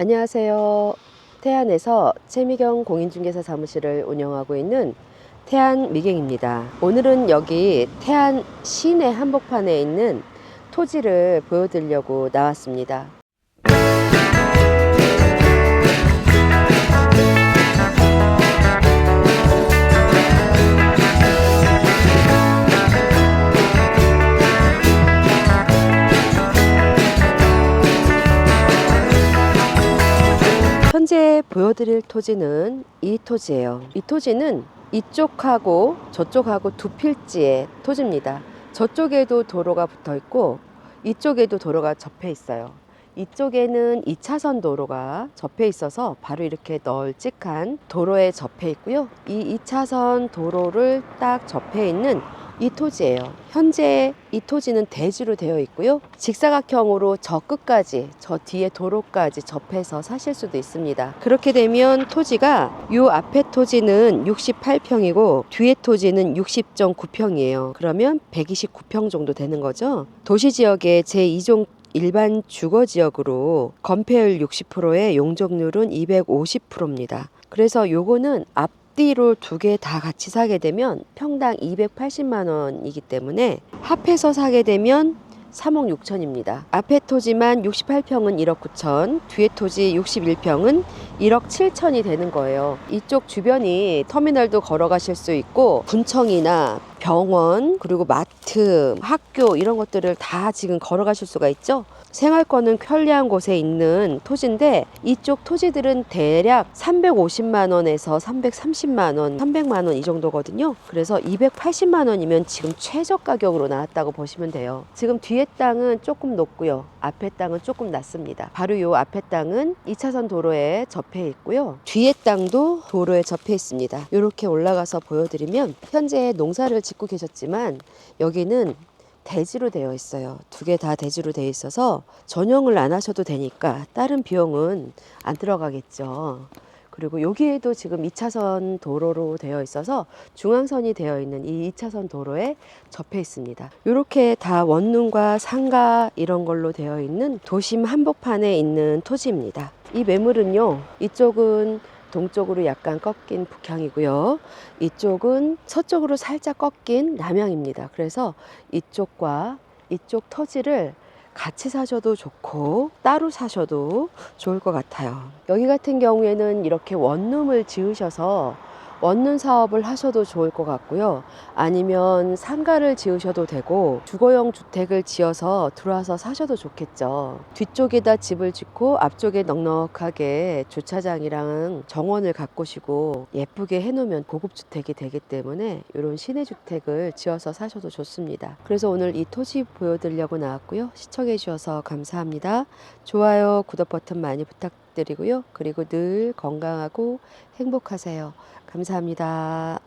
안녕하세요. 태안에서 최미경 공인중개사 사무실을 운영하고 있는 태안 미경입니다. 오늘은 여기 태안 시내 한복판에 있는 토지를 보여드리려고 나왔습니다. 현재 보여드릴 토지는 이 토지예요. 이 토지는 이쪽하고 저쪽하고 두 필지의 토지입니다. 저쪽에도 도로가 붙어 있고 이쪽에도 도로가 접해 있어요. 이쪽에는 2차선 도로가 접해 있어서 바로 이렇게 널찍한 도로에 접해 있고요. 이 2차선 도로를 딱 접해 있는 이 토지예요. 현재 이 토지는 대지로 되어 있고요. 직사각형으로 저 끝까지, 저 뒤에 도로까지 접해서 사실 수도 있습니다. 그렇게 되면 토지가 요 앞에 토지는 68평이고 뒤에 토지는 60.9평이에요. 그러면 129평 정도 되는 거죠. 도시 지역의 제2종 일반 주거 지역으로 건폐율 60%에 용적률은 250%입니다. 그래서 요거는 앞 뒤로 두 개 다 같이 사게 되면 평당 280만 원이기 때문에 합해서 사게 되면 3억 6천입니다. 앞에 토지만 68평은 1억 9천, 뒤에 토지 61평은 1억 7천이 되는 거예요. 이쪽 주변이 터미널도 걸어가실 수 있고 군청이나 병원 그리고 마트, 학교 이런 것들을 다 지금 걸어가실 수가 있죠. 생활권은 편리한 곳에 있는 토지인데 이쪽 토지들은 대략 350만 원에서 330만 원, 300만 원 이 정도거든요. 그래서 280만 원이면 지금 최저 가격으로 나왔다고 보시면 돼요. 지금 뒤에 땅은 조금 높고요. 앞에 땅은 조금 낮습니다. 바로 요 앞에 땅은 2차선 도로에 접해 있고요. 뒤에 땅도 도로에 접해 있습니다. 이렇게 올라가서 보여드리면 현재 농사를 짓고 계셨지만 여기는 대지로 되어 있어요. 두 개 다 대지로 되어 있어서 전용을 안 하셔도 되니까 다른 비용은 안 들어가겠죠. 그리고 여기에도 지금 2차선 도로로 되어 있어서 중앙선이 되어 있는 이 2차선 도로에 접해 있습니다. 이렇게 다 원룸과 상가 이런 걸로 되어 있는 도심 한복판에 있는 토지입니다. 이 매물은요, 이쪽은 동쪽으로 약간 꺾인 북향이고요. 이쪽은 서쪽으로 살짝 꺾인 남향입니다. 그래서 이쪽과 이쪽 토지를 같이 사셔도 좋고 따로 사셔도 좋을 것 같아요. 여기 같은 경우에는 이렇게 원룸을 지으셔서 원룸 사업을 하셔도 좋을 것 같고요. 아니면 상가를 지으셔도 되고 주거용 주택을 지어서 들어와서 사셔도 좋겠죠. 뒤쪽에다 집을 짓고 앞쪽에 넉넉하게 주차장이랑 정원을 가꾸시고 예쁘게 해놓으면 고급 주택이 되기 때문에 이런 시내 주택을 지어서 사셔도 좋습니다. 그래서 오늘 이 토지 보여드리려고 나왔고요. 시청해 주셔서 감사합니다. 좋아요, 구독 버튼 많이 부탁드리고요. 그리고 늘 건강하고 행복하세요. 감사합니다.